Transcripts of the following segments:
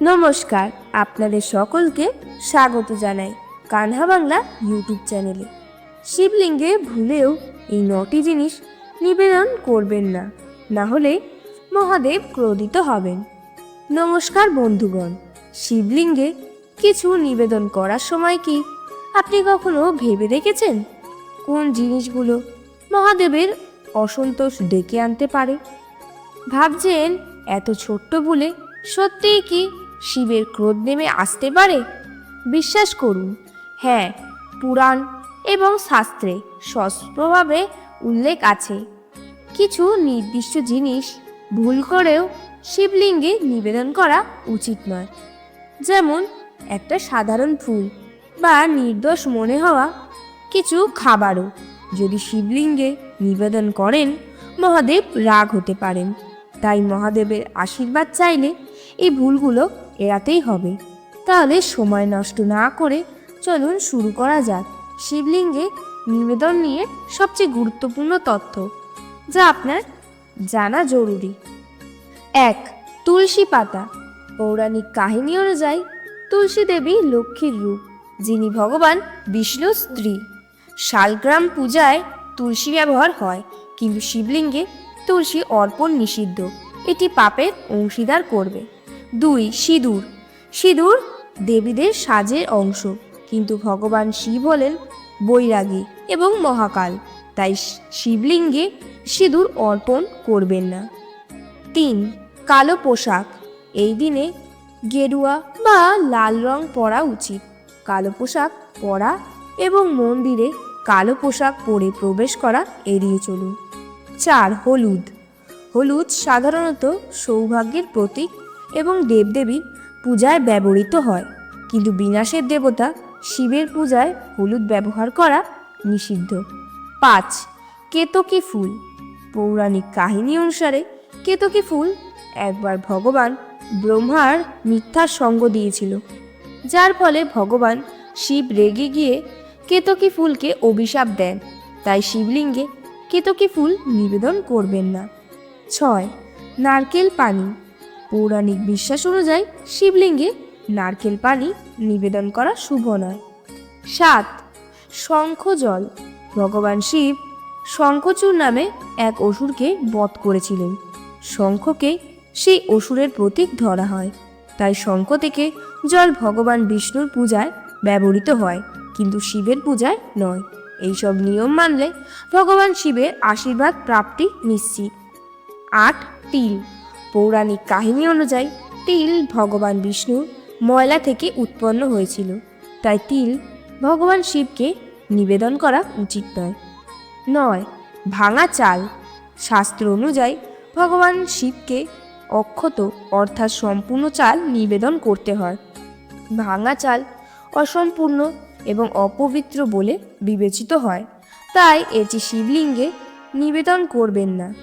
নমস্কার, আপনাদের সকলকে স্বাগত জানাই কানহা বাংলা ইউটিউব চ্যানেলে। শিবলিঙ্গে ভুলেও এই নটি জিনিস নিবেদন করবেন না না হলে মহাদেব ক্রোধিত হবেন। নমস্কার বন্ধুগণ, শিবলিঙ্গে কিছু নিবেদন করার সময় কি আপনি কখনো ভেবে দেখেছেন? কোন জিনিসগুলো মহাদেবের অসন্তোষ ডেকে আনতে পারে? ভাবছেন এত ছোট্ট বলে সত্যিই কি শিবের ক্রোধ নেমে আসতে পারে? বিশ্বাস করুন হ্যাঁ পুরাণ এবং শাস্ত্রে স্পষ্টভাবে উল্লেখ আছে। কিছু নির্দিষ্ট জিনিস ভুল করেও শিবলিঙ্গে নিবেদন করা উচিত নয়। যেমন, একটা সাধারণ ফুল বা নির্দোষ মনে হওয়া কিছু খাবারও যদি শিবলিঙ্গে নিবেদন করেন, মহাদেব রাগ হতে পারেন। তাই মহাদেবের আশীর্বাদ চাইলে এই ভুলগুলো এড়াতেই হবে। তাহলে সময় নষ্ট না করে চলুন শুরু করা যাক। শিবলিঙ্গে নিবেদন নিয়ে সবচেয়ে গুরুত্বপূর্ণ তথ্য, যা আপনার জানা জরুরি। এক, তুলসী পাতা। পৌরাণিক কাহিনী অনুযায়ী তুলসী দেবী লক্ষ্মীর রূপ, যিনি ভগবান বিষ্ণুর স্ত্রী। শালগ্রাম পূজায় তুলসী ব্যবহার হয়, কিন্তু শিবলিঙ্গে তুলসী অর্পণ নিষিদ্ধ। এটি পাপের অংশীদার করবে। দুই, সিঁদুর। সিঁদুর দেবীদের সাজের অংশ, কিন্তু ভগবান শিব হলেন বৈরাগী এবং মহাকাল, তাই শিবলিঙ্গে সিঁদুর অর্পণ করবেন না। তিন, কালো পোশাক, এই দিনে গেরুয়া বা লাল রং পরা উচিত। কালো পোশাক পরা এবং মন্দিরে কালো পোশাক পরে প্রবেশ করা এড়িয়ে চলুন। চার, হলুদ। হলুদ সাধারণত সৌভাগ্যের প্রতীক এবং দেবদেবীর পূজায় ব্যবহৃত হয়। কিন্তু বিনাশের দেবতা শিবের পূজায় হলুদ ব্যবহার করা নিষিদ্ধ। পাঁচ, কেতকী ফুল। পৌরাণিক কাহিনী অনুসারে কেতকী ফুল একবার ভগবান ব্রহ্মার মিথ্যার সঙ্গ দিয়েছিল। যার ফলে ভগবান শিব রেগে গিয়ে কেতকী ফুলকে অভিশাপ দেন। তাই শিবলিঙ্গে কেতকী ফুল নিবেদন করবেন না। ছয়, নারকেল পানি। পৌরাণিক বিশ্বাস অনুযায়ী শিবলিঙ্গে নারকেল পানি নিবেদন করা শুভ নয়। সাত, শঙ্খ জল। ভগবান শিব শঙ্খচূড় নামে এক অসুরকে বধ করেছিলেন। শঙ্খকে সেই অসুরের প্রতীক ধরা হয়। তাই শঙ্খ থেকে জল ভগবান বিষ্ণুর পূজায় ব্যবহৃত হয়, কিন্তু শিবের পূজায় নয়। এইসব নিয়ম মানলে ভগবান শিবের আশীর্বাদ প্রাপ্তি নিশ্চিত। আট, তিল। পৌরাণিক কাহিনী অনুযায়ী তিল ভগবান বিষ্ণুর ময়লা থেকে উৎপন্ন হয়েছিল। তাই তিল ভগবান শিবকে নিবেদন করা উচিত নয়। নয়, ভাঙা চাল। শাস্ত্র অনুযায়ী ভগবান শিবকে অক্ষত অর্থাৎ সম্পূর্ণ চাল নিবেদন করতে হয়। ভাঙা চাল অসম্পূর্ণ এবং অপবিত্র বলে বিবেচিত হয়। তাই এটি শিবলিঙ্গে নিবেদন করবেন না।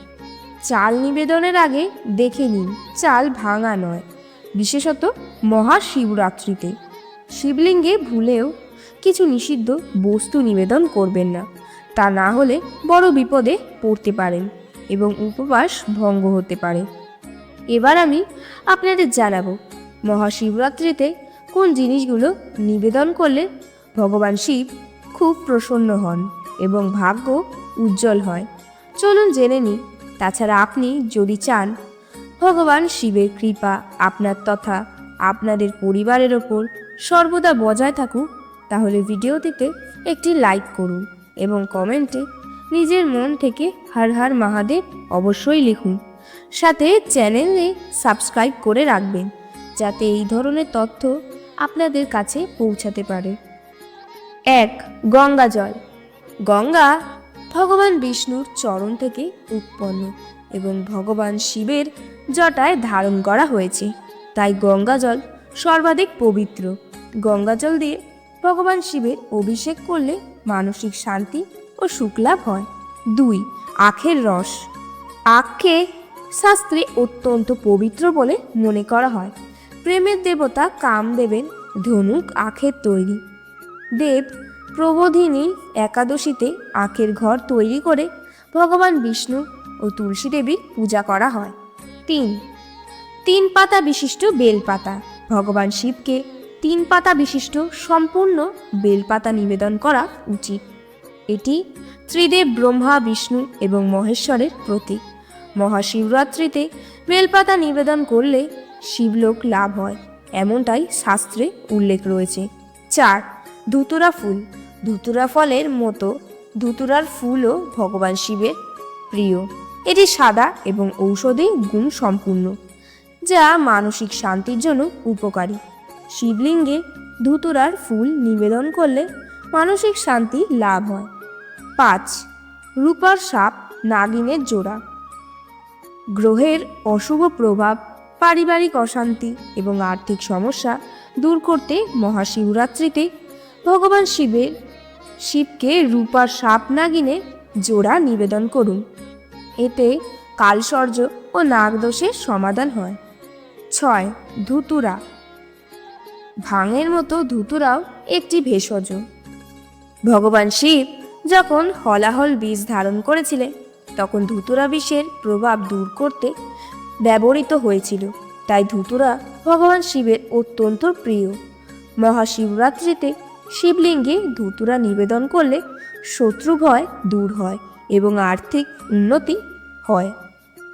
চাল নিবেদনের আগে দেখে নিন, চাল ভাঙা নয়। বিশেষত মহাশিবরাত্রিতে। শিবলিঙ্গে ভুলেও কিছু নিষিদ্ধ বস্তু নিবেদন করবেন না। তা না হলে বড় বিপদে পড়তে পারেন এবং উপবাস ভঙ্গ হতে পারে। এবার আমি আপনাদের জানাব, মহাশিবরাত্রিতে কোন জিনিসগুলো নিবেদন করলে ভগবান শিব খুব প্রসন্ন হন এবং ভাগ্য উজ্জ্বল হয়। চলুন জেনে নিই তাছাড়া আপনি যদি চান, ভগবান শিবের কৃপা আপনার তথা আপনাদের পরিবারের ওপর সর্বদা বজায় থাকুক, তাহলে ভিডিওটিতে একটি লাইক করুন এবং কমেন্টে নিজের মন থেকে হর হর মহাদেব অবশ্যই লিখুন। সাথে চ্যানেলে সাবস্ক্রাইব করে রাখবেন, যাতে এই ধরনের তথ্য আপনাদের কাছে পৌঁছাতে পারে। এক, গঙ্গা জল। গঙ্গা ভগবান বিষ্ণুর চরণ থেকে উৎপন্ন এবং ভগবান শিবের জটায় ধারণ করা হয়েছে। তাই গঙ্গা জল সর্বাধিক পবিত্র। গঙ্গা জল দিয়ে ভগবান শিবের অভিষেক করলে মানসিক শান্তি ও সুখলাভ হয়। দুই, আখের রস। আখকে শাস্ত্রে অত্যন্ত পবিত্র বলে মনে করা হয়। প্রেমের দেবতা কামদেবের ধনুক আখের তৈরি। দেব প্রবোধিনী একাদশীতে আখের ঘর তৈরি করে ভগবান বিষ্ণু ও তুলসী দেবীর পূজা করা হয়। তিন। তিন পাতা বিশিষ্ট বেলপাতা। ভগবান শিবকে তিন পাতা বিশিষ্ট সম্পূর্ণ বেলপাতা নিবেদন করা উচিত। এটি ত্রিদেব ব্রহ্মা, বিষ্ণু এবং মহেশ্বরের প্রতীক। মহাশিবরাত্রিতে বেলপাতা নিবেদন করলে শিবলোক লাভ হয়, এমনটাই শাস্ত্রে উল্লেখ রয়েছে। চার। ধুতুরা ফুল। ধুতুরা ফলের মতো, ধুতুরার ফুলও ভগবান শিবের প্রিয়। এটি সাদা এবং ঔষধি গুণ সম্পূর্ণ যা মানসিক শান্তির জন্য উপকারী। শিবলিঙ্গে ধুতুরার ফুল নিবেদন করলে মানসিক শান্তি লাভ হয়। পাঁচ, রূপার সাপ নাগিনের জোড়া। গ্রহের অশুভ প্রভাব, পারিবারিক অশান্তি এবং আর্থিক সমস্যা দূর করতে মহাশিবরাত্রিতে ভগবান শিবের শিবকে রূপার সাপ নাগিনের জোড়া নিবেদন করুন। এতে কালসর্য ও নাগদোষের সমাধান হয়। ছয়, ধুতুরা। ভাঙের মতো ধুতুরাও একটি ভেষজ। ভগবান শিব যখন হলাহল বীজ ধারণ করেছিলেন, তখন ধুতুরা বিষের প্রভাব দূর করতে ব্যবহৃত হয়েছিল। তাই ধুতুরা ভগবান শিবের অত্যন্ত প্রিয়। মহাশিবরাত্রিতে শিবলিঙ্গে ধুতুরা নিবেদন করলে শত্রু ভয় দূর হয় এবং আর্থিক উন্নতি হয়।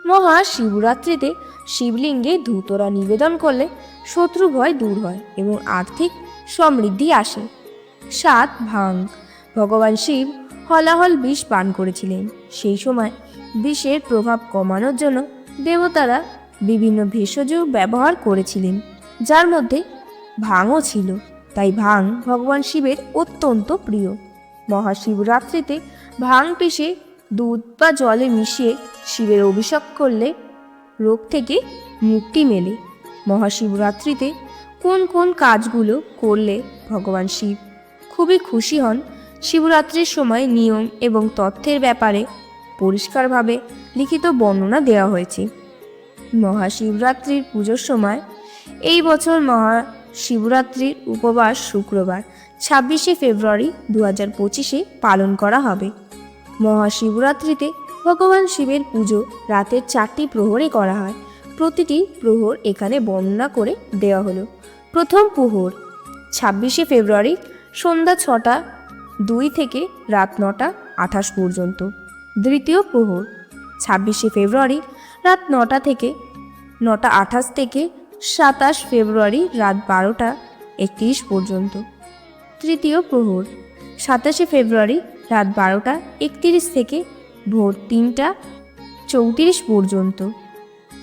মহাশিবরাত্রিতে শিবলিঙ্গে ধুতরা নিবেদন করলে শত্রু ভয় দূর হয় এবং আর্থিক সমৃদ্ধি আসে। সাত ভাং। ভগবান শিব হলাহল বিষ পান করেছিলেন। সেই সময় বিষের প্রভাব কমানোর জন্য দেবতারা বিভিন্ন ভেষজ ব্যবহার করেছিলেন, যার মধ্যে ভাঙও ছিল। তাই ভাং ভগবান শিবের অত্যন্ত প্রিয়। মহাশিবরাত্রিতে ভাং পিষে দুধ বা জলে মিশিয়ে শিবের অভিষেক করলে রোগ থেকে মুক্তি মেলে। মহাশিবরাত্রিতে কোন কোন কাজগুলো করলে ভগবান শিব খুবই খুশি হন, শিবরাত্রির সময় নিয়ম এবং তথ্যের ব্যাপারে পরিষ্কারভাবে লিখিত বর্ণনা দেওয়া হয়েছে। মহাশিবরাত্রির পুজোর সময় এই বছর মহাশিবরাত্রির উপবাস শুক্রবার, ছাব্বিশে ফেব্রুয়ারি দু হাজার পঁচিশে পালন করা হবে। মহাশিবরাত্রিতে ভগবান শিবের পুজো রাতের চারটি প্রহরে করা হয়। প্রতিটি প্রহর এখানে বর্ণনা করে দেওয়া হলো। প্রথম প্রহর, ছাব্বিশে ফেব্রুয়ারি সন্ধ্যা ছটা, দুই থেকে রাত নটা আঠাশ পর্যন্ত। দ্বিতীয় প্রহর, ছাব্বিশে ফেব্রুয়ারি রাত নটা থেকে, নটা আঠাশ থেকে সাতাশ ফেব্রুয়ারি রাত বারোটা একত্রিশ পর্যন্ত। তৃতীয় প্রহর, সাতাশে ফেব্রুয়ারি রাত বারোটা একত্রিশ থেকে ভোর তিনটা চৌত্রিশ পর্যন্ত।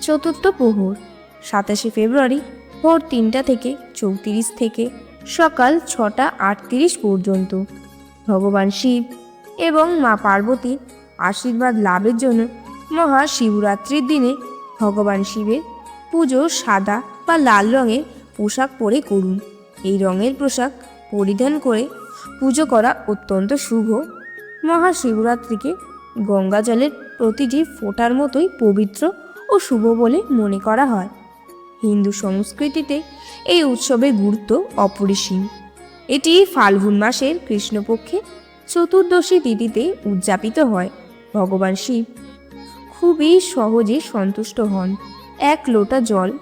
চতুর্থ প্রহর, সাতাশে ফেব্রুয়ারি ভোর তিনটা থেকে চৌত্রিশ থেকে সকাল ছটা আটত্রিশ পর্যন্ত। ভগবান শিব এবং মা পার্বতীর আশীর্বাদ লাভের জন্য মহাশিবরাত্রির দিনে ভগবান শিবের পুজো সাদা বা লাল রঙের পোশাক পরে করুন। এই রঙের পোশাক পরিধান করে পুজো করা অত্যন্ত শুভ। মহাশিবরাত্রিকে গঙ্গা জলের প্রতিটি ফোঁটার মতোই পবিত্র ও শুভ বলে মনে করা হয়। হিন্দু সংস্কৃতিতে এই উৎসবের গুরুত্ব অপরিসীম। এটি ফাল্গুন মাসের কৃষ্ণপক্ষে চতুর্দশী তিথিতে উদযাপিত হয়। ভগবান শিব খুবই সহজে সন্তুষ্ট হন। এক লোটা জল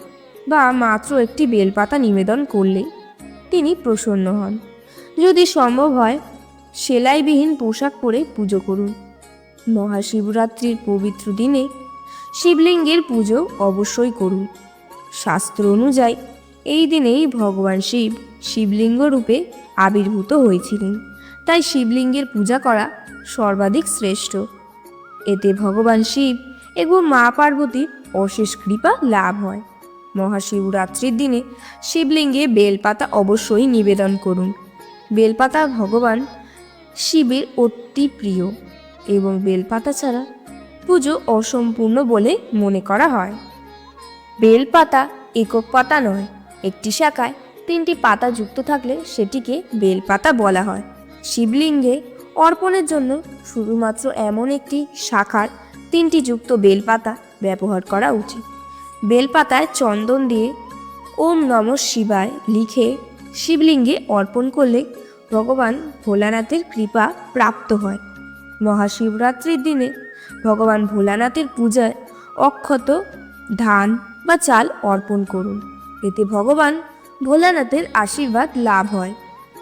বা মাত্র একটি বেলপাতা নিবেদন করলে তিনি প্রসন্ন হন। যদি সম্ভব হয়, সেলাইবিহীন পোশাক পরে পুজো করুন। মহাশিবরাত্রির পবিত্র দিনে শিবলিঙ্গের পুজো অবশ্যই করুন। শাস্ত্র অনুযায়ী, এই দিনেই ভগবান শিব শিবলিঙ্গ রূপে আবির্ভূত হয়েছিলেন। তাই শিবলিঙ্গের পূজা করা সর্বাধিক শ্রেষ্ঠ। এতে ভগবান শিব এবং মা পার্বতীর অশেষ কৃপা লাভ হয়। মহাশিবরাত্রির দিনে শিবলিঙ্গে বেলপাতা অবশ্যই নিবেদন করুন। বেলপাতা ভগবান শিবের অতি প্রিয় এবং বেলপাতা ছাড়া পুজো অসম্পূর্ণ বলে মনে করা হয়। বেলপাতা একক পাতা নয়, একটি শাখায় তিনটি পাতা যুক্ত থাকলে সেটিকে বেলপাতা বলা হয়। শিবলিঙ্গে অর্পণের জন্য শুধুমাত্র এমন একটি শাখার তিনটি যুক্ত বেলপাতা ব্যবহার করা উচিত। বেলপাতায় চন্দন দিয়ে ওম নম শিবায় লিখে শিবলিঙ্গে অর্পণ করলে ভগবান ভোলানাথের কৃপা প্রাপ্ত হয়। মহাশিবরাত্রির দিনে ভগবান ভোলানাথের পূজায় অক্ষত ধান বা চাল অর্পণ করুন। এতে ভগবান ভোলানাথের আশীর্বাদ লাভ হয়।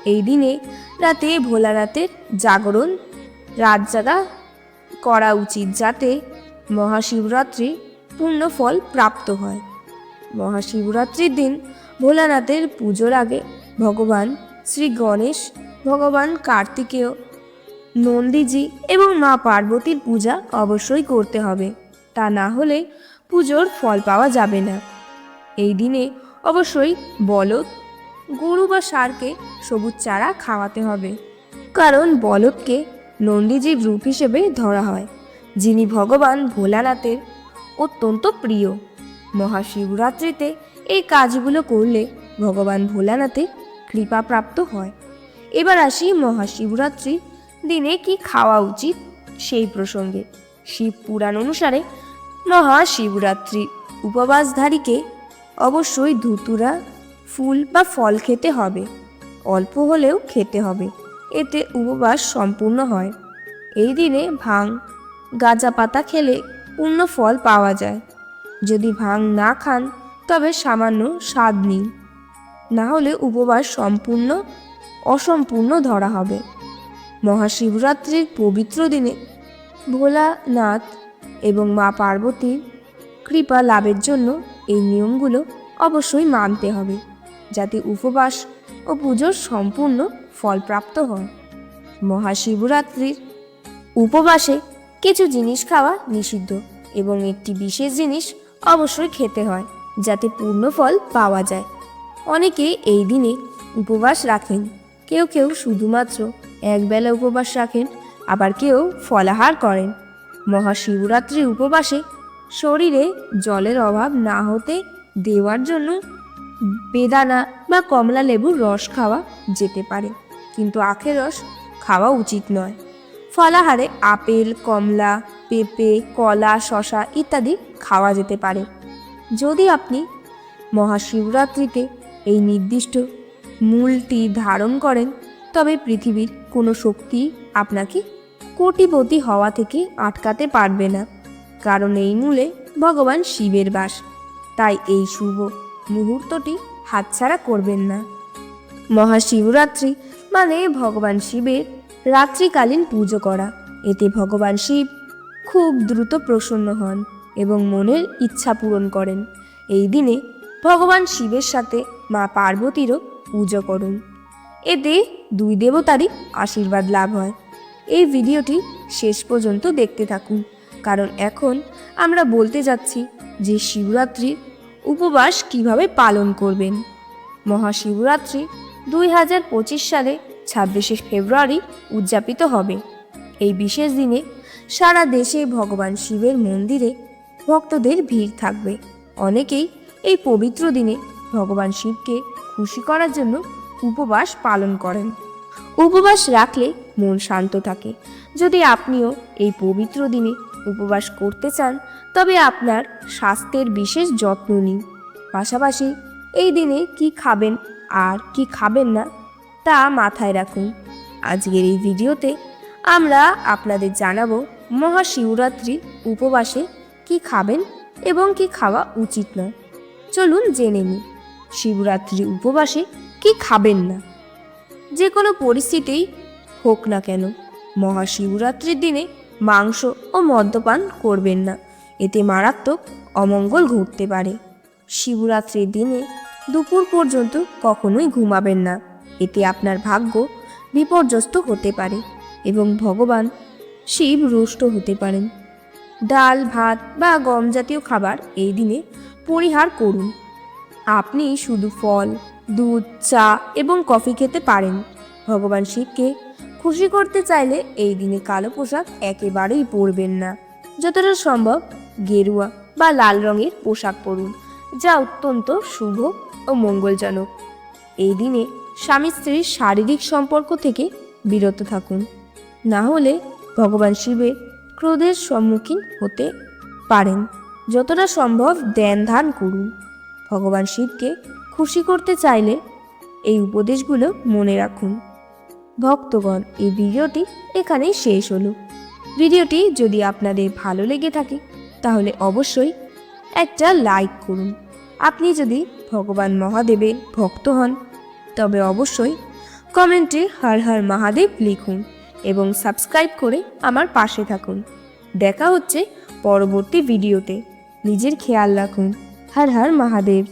এই দিনে রাতে ভোলানাথের জাগরণ রাত জাগা করা উচিত যাতে মহাশিবরাত্রি পূর্ণ ফল প্রাপ্ত হয়। মহাশিবরাত্রির দিন ভোলানাথের পুজোর আগে ভগবান শ্রী গণেশ, ভগবান কার্তিকেয়, নন্দীজি এবং মা পার্বতীর পূজা অবশ্যই করতে হবে। তা না হলে পুজোর ফল পাওয়া যাবে না। এই দিনে অবশ্যই বলদ, গরু বা সারকে সবুজ চারা খাওয়াতে হবে। কারণ বলদকে নন্দীজির রূপ হিসেবে ধরা হয়। যিনি ভগবান ভোলানাথের অত্যন্ত প্রিয়। মহাশিবরাত্রিতে এই কাজগুলো করলে ভগবান ভোলানাথের কৃপা প্রাপ্ত হয়। এবার আসি মহাশিবরাত্রির দিনে কি খাওয়া উচিত সেই প্রসঙ্গে। শিব পুরাণ অনুসারে মহাশিবরাত্রি উপবাসধারীকে অবশ্যই ধুতুরা, ফুল বা ফল খেতে হবে। অল্প হলেও খেতে হবে। এতে উপবাস সম্পূর্ণ হয়। এই দিনে ভাং গাঁজা পাতা খেলে পূর্ণ ফল পাওয়া যায়। যদি ভাং না খান, তবে সামান্য স্বাদ নিন। না হলে উপবাস সম্পূর্ণ, অসম্পূর্ণ ধরা হবে। মহাশিবরাত্রির পবিত্র দিনে ভোলানাথ এবং মা পার্বতীর কৃপা লাভের জন্য এই নিয়মগুলো অবশ্যই মানতে হবে, যাতে উপবাস ও পুজোর সম্পূর্ণ ফলপ্রাপ্ত হয় মহাশিবরাত্রির উপবাসে কিছু জিনিস খাওয়া নিষিদ্ধ এবং একটি বিশেষ জিনিস অবশ্যই খেতে হয়, যাতে পূর্ণ ফল পাওয়া যায়। অনেকে এই দিনে উপবাস রাখেন। কেউ কেউ শুধুমাত্র একবেলা উপবাস রাখেন, আবার কেউ ফলাহার করেন। মহাশিবরাত্রি উপবাসে শরীরে জলের অভাব না হতে দেওয়ার জন্য বেদানা বা কমলা লেবুর রস খাওয়া যেতে পারে। কিন্তু আখের রস খাওয়া উচিত নয়। ফলাহারে আপেল, কমলা, পেঁপে, কলা শশা ইত্যাদি খাওয়া যেতে পারে। যদি আপনি মহাশিবরাত্রিতে এই নির্দিষ্ট মূলটি ধারণ করেন, তবে পৃথিবীর কোনো শক্তি আপনাকে কোটিপতি হওয়া থেকে আটকাতে পারবে না, কারণ এই মূলে ভগবান শিবের বাস। তাই এই শুভ মুহূর্তটি হাতছাড়া করবেন না। মহাশিবরাত্রি মানে ভগবান শিবের রাত্রিকালীন পুজো করা। এতে ভগবান শিব খুব দ্রুত প্রসন্ন হন এবং মনের ইচ্ছা পূরণ করেন। এই দিনে ভগবান শিবের সাথে মা পার্বতীরও পুজো করুন। এতে দুই দেবতারই আশীর্বাদ লাভ হয়। এই ভিডিওটি শেষ পর্যন্ত দেখতে থাকুন, কারণ এখন আমরা বলতে যাচ্ছি যে শিবরাত্রির উপবাস কীভাবে পালন করবেন। মহাশিবরাত্রি দুই হাজার পঁচিশ সালে ছাব্বিশে ফেব্রুয়ারি উদযাপিত হবে। এই বিশেষ দিনে সারা দেশে ভগবান শিবের মন্দিরে ভক্তদের ভিড় থাকবে। অনেকেই এই পবিত্র দিনে ভগবান শিবকে খুশি করার জন্য উপবাস পালন করেন। উপবাস রাখলে মন শান্ত থাকে। যদি আপনিও এই পবিত্র দিনে উপবাস করতে চান, তবে আপনার স্বাস্থ্যের বিশেষ যত্ন নিন। পাশাপাশি এই দিনে কি খাবেন আর কি খাবেন না তা মাথায় রাখুন। আজকের এই ভিডিওতে আমরা আপনাদের জানাব মহাশিবরাত্রির উপবাসে কি খাবেন এবং কি খাওয়া উচিত নয়। চলুন জেনে নিই, শিবরাত্রি উপবাসে কি খাবেন না। যে কোনো পরিস্থিতিই হোক না কেন, মহাশিবরাত্রির দিনে মাংস ও মদ্যপান করবেন না। এতে মারাত্মক অমঙ্গল ঘটতে পারে। শিবরাত্রির দিনে দুপুর পর্যন্ত কখনোই ঘুমাবেন না। এতে আপনার ভাগ্য বিপর্যস্ত হতে পারে এবং ভগবান শিব রুষ্ট হতে পারেন। ডাল, ভাত বা গম জাতীয় খাবার এই দিনে পরিহার করুন। আপনি শুধু ফল, দুধ, চা এবং কফি খেতে পারেন। ভগবান শিবকে খুশি করতে চাইলে এই দিনে কালো পোশাক একেবারেই পরবেন না। যতটা সম্ভব গেরুয়া বা লাল রঙের পোশাক পরুন, যা অত্যন্ত শুভ ও মঙ্গলজনক। এই দিনে স্বামী স্ত্রীর শারীরিক সম্পর্ক থেকে বিরত থাকুন। না হলে ভগবান শিবের ক্রোধের সম্মুখীন হতে পারেন। যতটা সম্ভব ধ্যান ধান করুন। ভগবান শিবকে খুশি করতে চাইলে এই উপদেশগুলো মনে রাখুন। ভক্তগণ, এই ভিডিওটি এখানেই শেষ হলো। ভিডিওটি যদি আপনাদের ভালো লেগে থাকে, তাহলে অবশ্যই একটা লাইক করুন। আপনি যদি ভগবান মহাদেবের ভক্ত হন তবে অবশ্যই কমেন্টে হর হর মহাদেব লিখুন এবং সাবস্ক্রাইব করে আমার পাশে থাকুন। দেখা হচ্ছে পরবর্তী ভিডিওতে। নিজের খেয়াল রাখুন। হর হর মহাদেব।